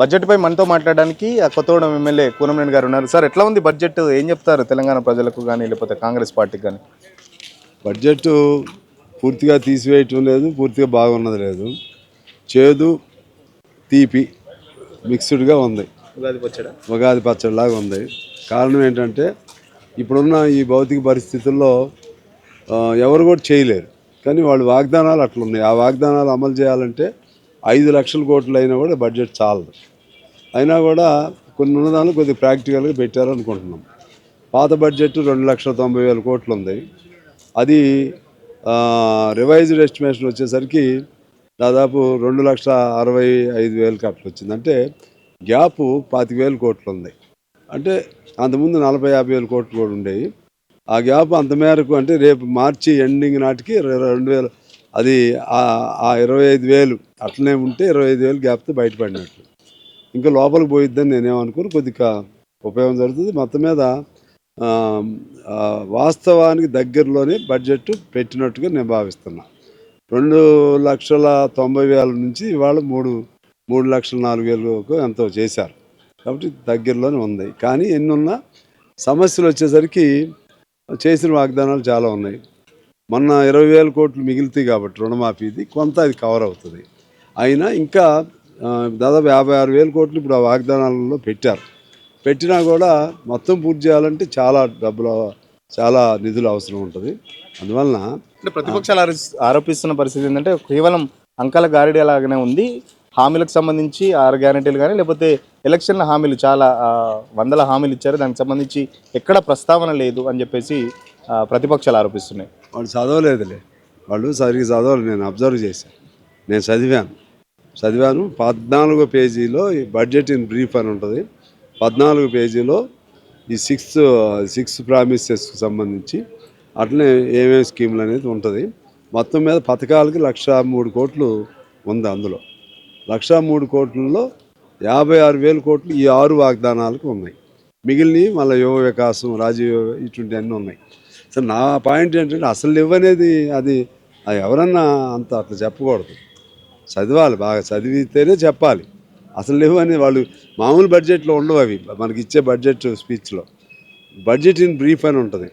Budget పై మనతో మాట్లాడడానికి ఆ కొత్తగూడెం ఎమ్మెల్యే కూనంనేని గారు ఉన్నారు. సార్ ఎట్లా ఉంది బడ్జెట్ ఏం చెప్తారు తెలంగాణ ప్రజలకు కానీ లేకపోతే కాంగ్రెస్ పార్టీకి కానీ బడ్జెట్ పూర్తిగా తీసివేయటం లేదు పూర్తిగా బాగున్నది లేదు. చేదు తీపి మిక్స్డ్గా ఉంది. ఉగాది వచ్చాడా ఉగాది పచ్చడిలాగా ఉంది. కారణం ఏంటంటే ఇప్పుడున్న ఈ భౌతిక పరిస్థితుల్లో ఎవరు కూడా చేయలేరు. కానీ వాళ్ళు వాగ్దానాలు అట్లున్నాయి. ఆ వాగ్దానాలు అమలు చేయాలంటే ఐదు లక్షల కోట్లు అయినా కూడా బడ్జెట్ చాలదు. అయినా కూడా కొన్ని ఉన్నదాన్ని కొద్దిగా ప్రాక్టికల్గా పెట్టారు అనుకుంటున్నాం పాత బడ్జెట్ రెండు లక్షల తొంభై వేల కోట్లు ఉంది అది రివైజ్డ్ ఎస్టిమేషన్ వచ్చేసరికి దాదాపు రెండు లక్షల అరవై ఐదు వేలకు అట్లా వచ్చింది అంటే గ్యాప్ పాతిక వేల కోట్లు ఉంది అంటే అంతకుముందు నలభై యాభై వేల కోట్లు కూడా ఉండేవి. ఆ గ్యాప్ అంత మేరకు అంటే రేపు మార్చి ఎండింగ్ నాటికి రెండు వేలు అది ఆ- ఇరవై ఐదు వేలు అట్లనే ఉంటే ఇరవై ఐదు వేలు గ్యాప్తో బయటపడినట్లు ఇంకా లోపలికి పోయిద్దని నేనేమనుకోను కొద్దిగా ఉపయోగం జరుగుతుంది. మొత్తం మీద వాస్తవానికి దగ్గరలోనే బడ్జెట్ పెట్టినట్టుగా నేను భావిస్తున్నా. రెండు లక్షల తొంభై వేల నుంచి ఇవాళ మూడు మూడు లక్షల నాలుగు వేలకు ఎంతో చేశారు. కాబట్టి దగ్గరలోనే ఉంది. కానీ ఎన్నున్నా సమస్యలు వచ్చేసరికి చేసిన వాగ్దానాలు చాలా ఉన్నాయి. మొన్న ఇరవై వేల కోట్లు మిగులుతాయి కాబట్టి రుణమాఫీది కొంత అది కవర్ అవుతుంది. అయినా ఇంకా దాదాపు యాభై ఆరు వేల కోట్లు ఇప్పుడు ఆ వాగ్దానాలలో పెట్టారు. పెట్టినా కూడా మొత్తం పూర్తి చేయాలంటే చాలా డబ్బులు చాలా నిధులు అవసరం ఉంటుంది. అందువలన అంటే ప్రతిపక్షాలు ఆరోపి- ఆరోపిస్తున్న పరిస్థితి ఏంటంటే కేవలం అంకాల గారిడి అలాగనే ఉంది. హామీలకు సంబంధించి ఆరు గ్యారెంటీలు కానీ లేకపోతే ఎలక్షన్ల హామీలు చాలా వందల హామీలు ఇచ్చారు. దానికి సంబంధించి ఎక్కడ ప్రస్తావన లేదు అని చెప్పేసి ప్రతిపక్షాలు ఆరోపిస్తున్నాయి. వాళ్ళు చదవలేదులే. వాళ్ళు సరిగ్గా చదవాలి నేను అబ్జర్వ్ చేశాను నేను చదివాను. చదివాను. పద్నాలుగో పేజీలో ఈ బడ్జెట్ ఇన్ బ్రీఫ్ అని ఉంటుంది. పద్నాలుగు పేజీలో ఈ సిక్స్త్ సిక్స్ ప్రామిసెస్కి సంబంధించి అట్లనే ఏమేమి స్కీములు అనేది ఉంటుంది. మొత్తం మీద పథకాలకి లక్ష మూడు కోట్లు ఉంది అందులో. లక్ష మూడు కోట్లలో యాభై ఆరు వేల కోట్లు ఈ ఆరు వాగ్దానాలకు ఉన్నాయి. మిగిలినవి మళ్ళీ యువ వికాసం రాజీవ్ ఇటువంటి అన్నీ ఉన్నాయి. సో నా పాయింట్ ఏంటంటే అసలు ఇవ్వనేది అది అది ఎవరన్నా అంత అట్లా చెప్పకూడదు. చదవాలి బాగా చదివితేనే చెప్పాలి. అసలు లేవు వాళ్ళు మామూలు బడ్జెట్లో ఉండవు అవి మనకి ఇచ్చే బడ్జెట్ స్పీచ్లో. బడ్జెట్ ఇన్ బ్రీఫ్ అని ఉంటుంది.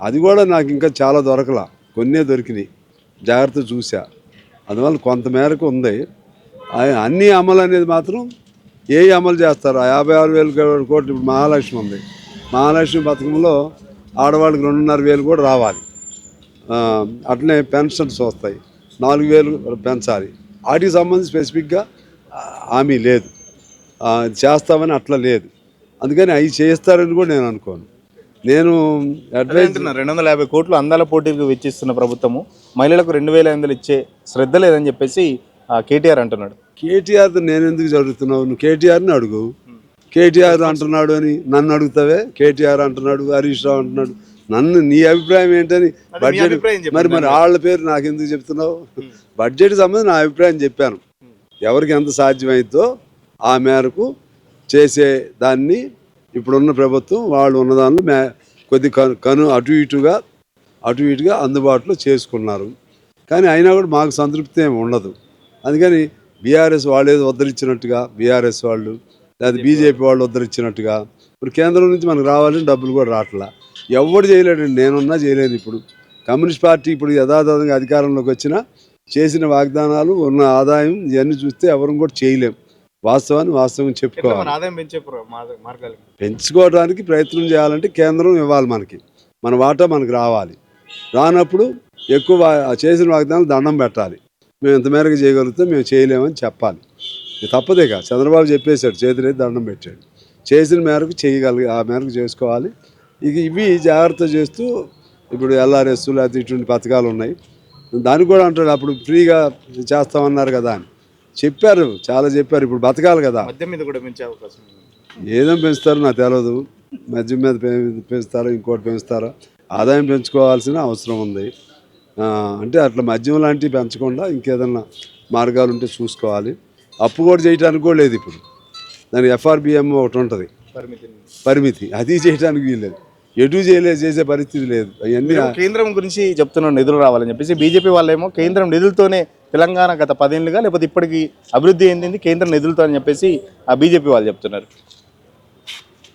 అది కూడా నాకు ఇంకా చాలా దొరకలా. కొన్నే దొరికినాయి. జాగ్రత్త చూసా. అందువల్ల కొంత మేరకు ఉంది. ఆ- అమలు అనేది మాత్రం ఏ అమలు చేస్తారు? యాభై ఆరు వేలు కోట్లు ఇప్పుడు మహాలక్ష్మి ఉంది. మహాలక్ష్మి పథకంలో ఆడవాళ్ళకి రెండున్నర వేలు కూడా రావాలి. అట్లనే పెన్షన్స్ వస్తాయి. నాలుగు వేలు పెంచాలి. వాటికి సంబంధించి స్పెసిఫిక్గా హామీ లేదు. చేస్తామని అట్లా లేదు. అందుకని అవి చేస్తారని కూడా నేను అనుకోను. నేను అడ్వైజ్ రెండు వందల యాభై కోట్లు అందాల పోటీలకు వెచ్చిస్తున్న ప్రభుత్వము మహిళలకు రెండు వేల ఐదు వందలు ఇచ్చే శ్రద్ధ లేదని చెప్పేసి కేటీఆర్ అంటున్నాడు. కేటీఆర్ నేను ఎందుకు జరుగుతున్నావు నువ్వు కేటీఆర్ని అడుగు. కేటీఆర్ అంటున్నాడు అని నన్ను అడుగుతావే? కేటీఆర్ అంటున్నాడు హరీష్ రావు అంటున్నాడు. నన్ను నీ అభిప్రాయం ఏంటని బడ్జెట్ మరి మరి వాళ్ళ పేరు నాకు ఎందుకు చెప్తున్నావు బడ్జెట్ సంబంధించి నా అభిప్రాయం చెప్పాను. ఎవరికి ఎంత సాధ్యమైందో ఆ మేరకు చేసే దాన్ని ఇప్పుడున్న ప్రభుత్వం వాళ్ళు ఉన్నదాన్ని మే కొద్ది కను కను అటు ఇటుగా అటు ఇటుగా అందుబాటులో చేసుకున్నారు. కానీ అయినా కూడా మాకు సంతృప్తి ఏమి ఉండదు. అందుకని బీఆర్ఎస్ వాళ్ళు ఏదో ఉద్ధరించినట్టుగా బీఆర్ఎస్ వాళ్ళు లేదా బీజేపీ వాళ్ళు. ఉద్ధరించినట్టుగా. ఇప్పుడు కేంద్రం నుంచి మనకు రావాలని డబ్బులు కూడా రావట్లా. ఎవడు చేయలేడండి నేనున్నా చేయలేను ఇప్పుడు. కమ్యూనిస్ట్ పార్టీ ఇప్పుడు యథాతథంగా అధికారంలోకి వచ్చినా చేసిన వాగ్దానాలు ఉన్న ఆదాయం ఇవన్నీ చూస్తే ఎవరు కూడా చేయలేం. వాస్తవాన్ని వాస్తవం చెప్పుకోవాలి. పెంచుకోవడానికి ప్రయత్నం చేయాలంటే కేంద్రం ఇవ్వాలి మనకి. మన వాటా మనకు రావాలి. రానప్పుడు ఎక్కువ చేసిన వాగ్దానాలు దండం పెట్టాలి. మేము ఇంత మేరకు చేయగలిగితే మేము చేయలేమని చెప్పాలి. ఇది తప్పదేగా చంద్రబాబు చెప్పేశాడు చేతులైతే దండం పెట్టాడు. చేసిన మేరకు చేయగలిగి ఆ మేరకు చేసుకోవాలి. ఇక ఇవి జాగ్రత్త చేస్తూ ఇప్పుడు ఎల్ఆర్ఎస్ లేకపోతే ఇటువంటి పథకాలు ఉన్నాయి. దానికి కూడా అంటాడు అప్పుడు ఫ్రీగా చేస్తామన్నారు కదా అని. చెప్పారు చాలా చెప్పారు ఇప్పుడు బతకాలి కదా. మద్యం మీద కూడా పెంచే అవకాశం ఏదో పెంచుతారో నాకు తెలియదు మద్యం మీద పెంచుతారో ఇంకోటి పెంచుతారో? ఆదాయం పెంచుకోవాల్సిన అవసరం ఉంది. అంటే అట్లా మద్యం లాంటివి పెంచకుండా ఇంకేదన్నా మార్గాలు ఉంటే చూసుకోవాలి. అప్పు కూడా చేయడానికి కూడా లేదు ఇప్పుడు. దానికి ఎఫ్ఆర్బిఎం ఒకటి ఉంటుంది. పరిమితి. అది చేయడానికి వీల్లేదు. ఎటు చేయలేదు చేసే పరిస్థితి లేదు. అవన్నీ కేంద్రం గురించి చెప్తున్నాడు నిధులు రావాలని చెప్పేసి బీజేపీ వాళ్ళేమో కేంద్రం నిధులతోనే తెలంగాణ గత పదేళ్ళుగా లేకపోతే ఇప్పటికి అభివృద్ధి ఏంది కేంద్ర నిధులతో అని చెప్పేసి ఆ బీజేపీ వాళ్ళు చెప్తున్నారు.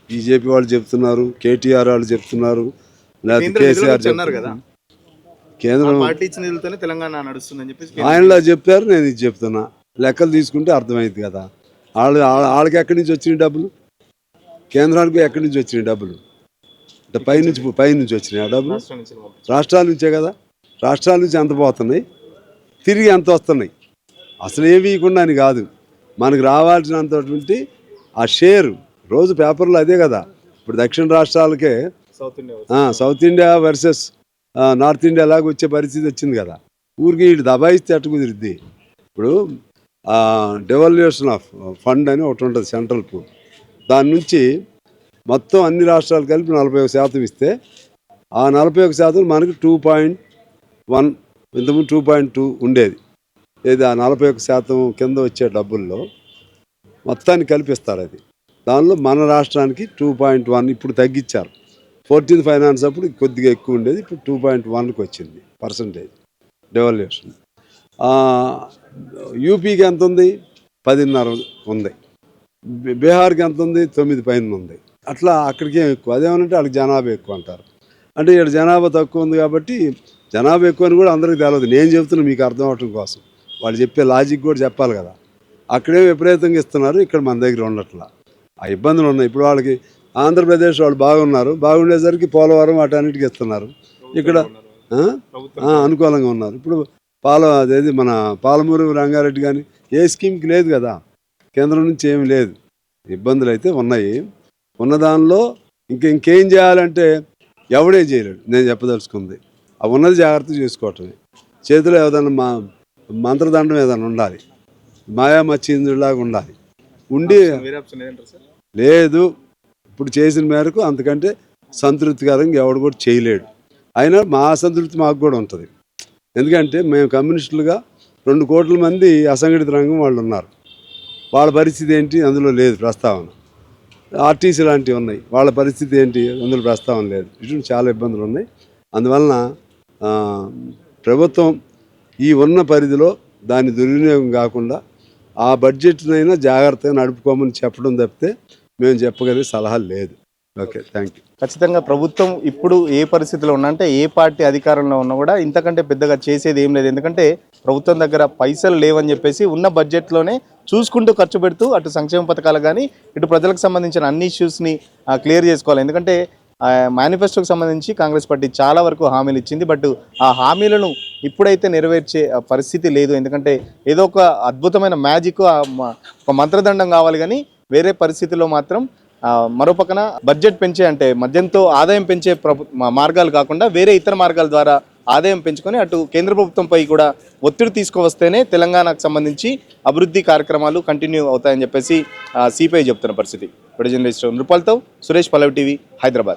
బీజేపీ వాళ్ళు చెప్తున్నారు కేటీఆర్ వాళ్ళు చెప్తున్నారు కేంద్ర చెప్తున్నారు పార్టీ ఇచ్చిన నిధులతోనే తెలంగాణ నడుస్తుందని చెప్పేసి ఆయనలా చెప్పారు నేను ఇది చెప్తున్నా. లెక్కలు తీసుకుంటే అర్థమైంది కదా. వాళ్ళు వాళ్ళ- వాళ్ళకి ఎక్కడి నుంచి వచ్చినాయి డబ్బులు? కేంద్రానికి ఎక్కడి నుంచి వచ్చినాయి డబ్బులు? అంటే పైనుంచి పైనుంచి వచ్చినాయి ఆ డబ్బులు. రాష్ట్రాల నుంచే కదా? రాష్ట్రాల నుంచి ఎంత పోతున్నాయి? తిరిగి ఎంత వస్తున్నాయి? అసలు ఏమి ఇవ్వకుండా అని కాదు. మనకు రావాల్సినంతటువంటి ఆ షేర్ రోజు పేపర్లో అదే కదా. ఇప్పుడు దక్షిణ రాష్ట్రాలకే సౌత్ ఇండియా ఆ, South India versus North India లాగా వచ్చే పరిస్థితి వచ్చింది కదా. ఊరికి ఇటు దబాయిస్తే అట్టు కుదిరిద్ది. ఇప్పుడు డెవల్యూషన్ ఆఫ్ ఫండ్ అని ఒకటి ఉంటుంది సెంట్రల్ పూల్ దాని నుంచి మొత్తం అన్ని రాష్ట్రాలు కలిపి నలభై ఒక శాతం ఇస్తే ఆ నలభై ఒక శాతం మనకి టూ పాయింట్ వన్ ఇంతకుముందు టూ పాయింట్ టూ ఉండేది. ఏది ఆ నలభై ఒక శాతం కింద వచ్చే డబ్బుల్లో మొత్తాన్ని కల్పిస్తారు అది. దానిలో మన రాష్ట్రానికి టూ పాయింట్ వన్ ఇప్పుడు తగ్గించారు. ఫోర్టీన్త్ ఫైనాన్స్ అప్పుడు కొద్దిగా ఎక్కువ ఉండేది ఇప్పుడు టూ పాయింట్ వన్కి వచ్చింది పర్సంటేజ్ డెవల్యూషన్ యూపీకి ఎంత ఉంది? పదిన్నర ఉంది. బీహార్కి ఎంత ఉంది? తొమ్మిది పైన ఉంది. అట్లా అక్కడికి ఏం ఎక్కువ? అదేమనంటే వాళ్ళకి జనాభా ఎక్కువ అంటారు. అంటే ఇక్కడ జనాభా తక్కువ ఉంది కాబట్టి జనాభా ఎక్కువ అని కూడా అందరికీ తెలియదు నేను చెప్తున్నా మీకు అర్థం అవటం కోసం. వాళ్ళు చెప్పే లాజిక్ కూడా చెప్పాలి కదా. అక్కడే విపరీతంగా ఇస్తున్నారు? ఇక్కడ మన దగ్గర ఉండట్లా. ఆ ఇబ్బందులు ఉన్నాయి. ఇప్పుడు వాళ్ళకి ఆంధ్రప్రదేశ్ వాళ్ళు బాగున్నారు. బాగుండేసరికి పోలవరం వాటన్నిటికీ ఇస్తున్నారు. ఇక్కడ అనుకూలంగా ఉన్నారు. ఇప్పుడు పాల అదేది మన పాలమూరు రంగారెడ్డి కానీ ఏ స్కీమ్కి లేదు కదా. కేంద్రం నుంచి ఏమి లేదు. ఇబ్బందులు అయితే ఉన్నాయి. ఉన్న దానిలో ఇంక ఇంకేం చేయాలంటే ఎవడేం చేయలేడు. నేను చెప్పదలుచుకుంది. ఆ ఉన్నది జాగ్రత్త చేసుకోవటమే. చేతిలో ఏదైనా మా మంత్రదండం ఏదైనా ఉండాలి. మాయా మచ్చింద్రులాగా ఉండాలి. ఉండి లేదు. ఇప్పుడు చేసిన మేరకు అంతకంటే సంతృప్తికరంగా ఎవడు కూడా చేయలేడు. అయినా మా అసంతృప్తి మాకు కూడా ఉంటుంది. ఎందుకంటే మేము కమ్యూనిస్టులుగా రెండు కోట్ల మంది అసంఘటిత రంగం వాళ్ళు ఉన్నారు. వాళ్ళ పరిస్థితి ఏంటి? అందులో లేదు ప్రస్తావన. ఆర్టీసీ లాంటివి ఉన్నాయి. వాళ్ళ పరిస్థితి ఏంటి? అందులో ప్రస్తావన లేదు. ఇటువంటి చాలా ఇబ్బందులు ఉన్నాయి. అందువలన ప్రభుత్వం ఈ ఉన్న పరిధిలో దాని దుర్వినియోగం కాకుండా ఆ బడ్జెట్నైనా జాగ్రత్తగా నడుపుకోమని చెప్పడం తప్పితే మేము చెప్పగలిగే సలహా లేదు. ఓకే థ్యాంక్ యూ ఖచ్చితంగా ప్రభుత్వం ఇప్పుడు ఏ పరిస్థితిలో ఉన్నా అంటే ఏ పార్టీ అధికారంలో ఉన్నా కూడా ఇంతకంటే పెద్దగా చేసేది ఏం లేదు. ఎందుకంటే ప్రభుత్వం దగ్గర పైసలు లేవని చెప్పేసి ఉన్న బడ్జెట్లోనే చూసుకుంటూ ఖర్చు పెడుతూ అటు సంక్షేమ పథకాలు కానీ ఇటు ప్రజలకు సంబంధించిన అన్ని ఇష్యూస్ని క్లియర్ చేసుకోవాలి. ఎందుకంటే మేనిఫెస్టోకి సంబంధించి కాంగ్రెస్ పార్టీ చాలా వరకు హామీలు ఇచ్చింది. బట్ ఆ హామీలను ఇప్పుడైతే నెరవేర్చే ఆ, పరిస్థితి లేదు. ఎందుకంటే ఏదో ఒక అద్భుతమైన మ్యాజిక్ ఒక మంత్రదండం కావాలి కానీ వేరే పరిస్థితిలో మాత్రం మరోపక్కన మరో పక్కన బడ్జెట్ పెంచే అంటే మద్యంతో ఆదాయం పెంచే ప్రభు మార్గాలు కాకుండా వేరే ఇతర మార్గాల ద్వారా ఆదాయం పెంచుకొని అటు కేంద్ర ప్రభుత్వంపై కూడా ఒత్తిడి తీసుకువస్తేనే తెలంగాణకు సంబంధించి అభివృద్ధి కార్యక్రమాలు కంటిన్యూ అవుతాయని చెప్పేసి సిపిఐ చెప్తున్న పరిస్థితి. ఇప్పుడు జర్నలిస్ట్ నృపాల్తో సురేష్ పల్లవి టీవీ హైదరాబాద్.